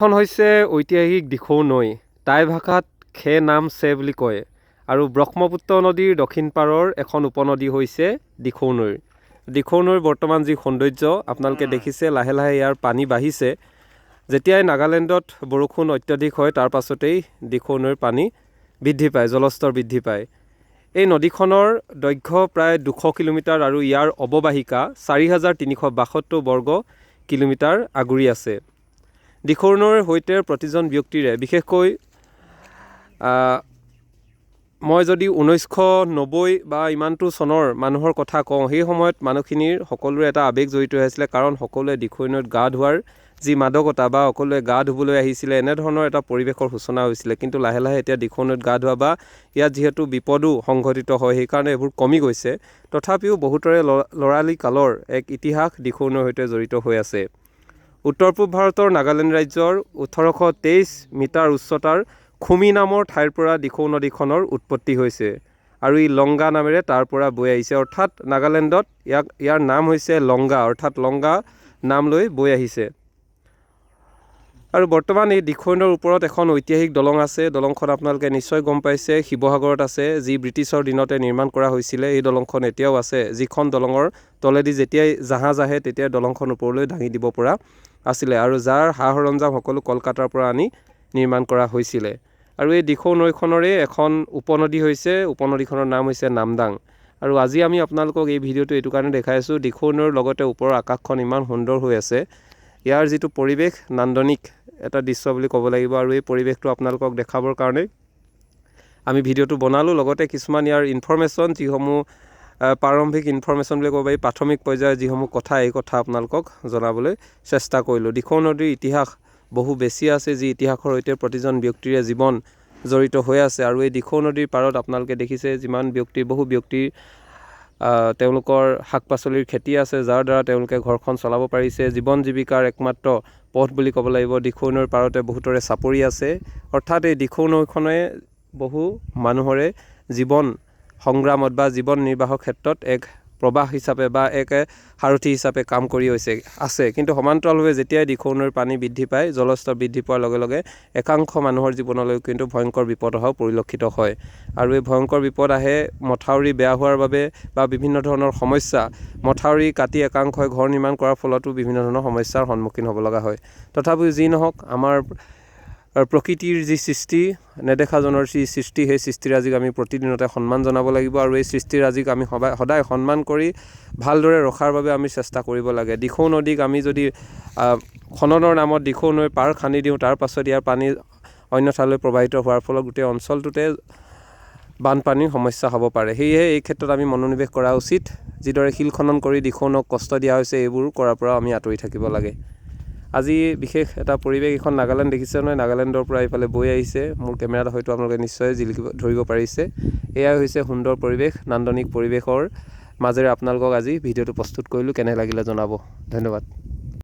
এখন হৈছে ঐতিহাসিক দিখৌ নৈ। টাই ভাষাত খে নাম চে বুলি কয় আৰু ব্ৰহ্মপুত্ৰ নদীৰ দক্ষিণ পাৰৰ এখন উপনদী হৈছে দিখৌ নৈ। দিখৌ নৈৰ বৰ্তমান যি সৌন্দৰ্য আপোনালোকে দেখিছে লাহে লাহে ইয়াৰ পানী বাঢ়িছে। যেতিয়াই নাগালেণ্ডত বৰষুণ অত্যাধিক হয় তাৰ পাছতেই দিখৌ নৈৰ পানী বৃদ্ধি পায় জলস্তৰ বৃদ্ধি পায়। এই নদীখনৰ দৈৰ্ঘ্য প্ৰায় দুশ কিলোমিটাৰ আৰু ইয়াৰ অৱবাহিকা চাৰি হাজাৰ তিনিশ বাসত্তৰ বৰ্গ কিলোমিটাৰ আগুৰি আছে। দিখৌ নৈৰ সৈতে প্ৰতিজন ব্যক্তিৰে বিশেষকৈ মই যদি ঊনৈছশ নব্বৈ বা ইমানটো চনৰ মানুহৰ কথা কওঁ সেই সময়ত মানুহখিনিৰ সকলোৰে এটা আৱেগ জড়িত হৈ আছিলে কাৰণ সকলোৱে দিখৌ নৈত গা ধোৱাৰ যি মাদকতা বা সকলোৱে গা ধুবলৈ আহিছিলে এনেধৰণৰ এটা পৰিৱেশৰ সূচনা হৈছিলে। কিন্তু লাহে লাহে এতিয়া দিখৌ নৈত গা ধোৱা বা ইয়াত যিহেতু বিপদো সংঘটিত হয় সেইকাৰণে এইবোৰ কমি গৈছে। তথাপিও বহুতৰে ল'ৰালি কালৰ এক ইতিহাস দিখৌ নৈৰ সৈতে জড়িত হৈ আছে। উত্তৰ পূব ভাৰতৰ নাগালেণ্ড ৰাজ্যৰ ওঠৰশ তেইছ মিটাৰ উচ্চতাৰ খুমি নামৰ ঠাইৰ পৰা দিখৌ নদীখনৰ উৎপত্তি হৈছে আৰু ই লংগা নামেৰে তাৰ পৰা বৈ আহিছে। অৰ্থাৎ নাগালেণ্ডত ইয়াক ইয়াৰ নাম হৈছে লংগা অৰ্থাৎ লংগা নাম লৈ বৈ আহিছে। আৰু বৰ্তমান এই দিখৌ ওপৰত এখন ঐতিহাসিক দলং আছে। দলংখন আপোনালোকে নিশ্চয় গম পাইছে। শিৱসাগৰত আছে যি ব্ৰিটিছৰ দিনতে নিৰ্মাণ কৰা হৈছিলে। এই দলংখন এতিয়াও আছে। যিখন দলঙৰ তলেদি যেতিয়াই জাহাজ আহে তেতিয়াই দলংখন ওপৰলৈ দাঙি দিব পৰা আছিলে আৰু যাৰ সা সৰঞ্জাম সকলো কলকাতাৰ পৰা আনি নিৰ্মাণ কৰা হৈছিলে। আৰু এই দিখৌ নৈখনৰে এখন উপনদী হৈছে উপনদীখনৰ নাম হৈছে নামদাং। আৰু আজি আমি আপোনালোকক এই ভিডিঅ'টো এইটো কাৰণে দেখাই আছোঁ দিখৌ নৈৰ লগতে ওপৰৰ আকাশখন ইমান সুন্দৰ হৈ আছে। ইয়াৰ যিটো পৰিৱেশ নান্দনিক এটা দৃশ্য বুলি ক'ব লাগিব আৰু এই পৰিৱেশটো আপোনালোকক দেখাবৰ কাৰণে। আমি ভিডিঅ'টো বনালোঁ লগতে কিছুমান ইয়াৰ ইনফৰ্মেশ্যন যিসমূহ প্ৰাৰম্ভিক ইনফৰ্মেশ্যন বুলি ক'ব পাৰি প্ৰাথমিক পৰ্যায়ৰ যিসমূহ কথা এই কথা আপোনালোকক জনাবলৈ চেষ্টা কৰিলোঁ। দিখৌ নদীৰ ইতিহাস বহু বেছি আছে যি ইতিহাসৰ সৈতে প্ৰতিজন ব্যক্তিৰে জীৱন জড়িত হৈ আছে। আৰু এই দিখৌ নদীৰ পাৰত আপোনালোকে দেখিছে যিমান ব্যক্তিৰ বহু ব্যক্তিৰ তেওঁলোকৰ শাক পাচলিৰ খেতি আছে যাৰ দ্বাৰা তেওঁলোকে ঘৰখন চলাব পাৰিছে। জীৱন জীৱিকাৰ একমাত্ৰ পথ বুলি ক'ব লাগিব। দিখৌ নৈৰ পাৰতে বহুতৰে চাপৰি আছে। অৰ্থাৎ এই দিখৌ নৈখনে বহু মানুহৰে জীৱন সংগ্ৰামত বা জীৱন নিৰ্বাহৰ ক্ষেত্ৰত এক প্ৰবাহ হিচাপে বা এক সাৰথি হিচাপে কাম কৰি হৈছে আছে। কিন্তু সমান্তৰালভাৱে যেতিয়াই দিখৌ নৈৰ পানী বৃদ্ধি পায় জলস্তৰ বৃদ্ধি পোৱাৰ লগে লগে একাংশ মানুহৰ জীৱনলৈ কিন্তু ভয়ংকৰ বিপদ অহাও পৰিলক্ষিত হয়। আৰু এই ভয়ংকৰ বিপদ আহে মথাউৰি বেয়া হোৱাৰ বাবে বা বিভিন্ন ধৰণৰ সমস্যা। মথাউৰি কাটি একাংশই ঘৰ নিৰ্মাণ কৰাৰ ফলতো বিভিন্ন ধৰণৰ সমস্যাৰ সন্মুখীন হ'ব লগা হয়। তথাপিও যি নহওক আমাৰ প্ৰকৃতিৰ যি সৃষ্টি নেদেখাজনৰ যি সৃষ্টি সেই সৃষ্টিৰাজিক আমি প্ৰতিদিনতে সন্মান জনাব লাগিব আৰু এই সৃষ্টিৰাজিক আমি সদায় সদায় সন্মান কৰি ভালদৰে ৰখাৰ বাবে আমি চেষ্টা কৰিব লাগে। দিখৌ নদীক আমি যদি খননৰ নামত দিখৌ নৈৰ পাৰ খান্দি দিওঁ তাৰ পাছত ইয়াৰ পানী অন্য ঠাইলৈ প্ৰবাহিত হোৱাৰ ফলত গোটেই অঞ্চলটোতে বানপানীৰ সমস্যা হ'ব পাৰে। সেয়েহে এই ক্ষেত্ৰত আমি মনোনিৱেশ কৰা উচিত। যিদৰে শিল খনন কৰি দিখৌ নৈক কষ্ট দিয়া হৈছে এইবোৰ কৰাৰ পৰা আমি আঁতৰি থাকিব লাগে। আজি বিশেষ এটা পৰিৱেশ এইখন নাগালেণ্ড দেখিছে নহয়? নাগালেণ্ডৰ পৰা এইফালে বৈ আহিছে। মোৰ কেমেৰাত হয়তো আপোনালোকে নিশ্চয় জিলিকিব ধৰিব পাৰিছে। এয়াই হৈছে সুন্দৰ পৰিৱেশ নান্দনিক পৰিৱেশৰ মাজেৰে আপোনালোকক আজি ভিডিঅ'টো প্ৰস্তুত কৰিলোঁ। কেনে লাগিলে জনাব? ধন্যবাদ।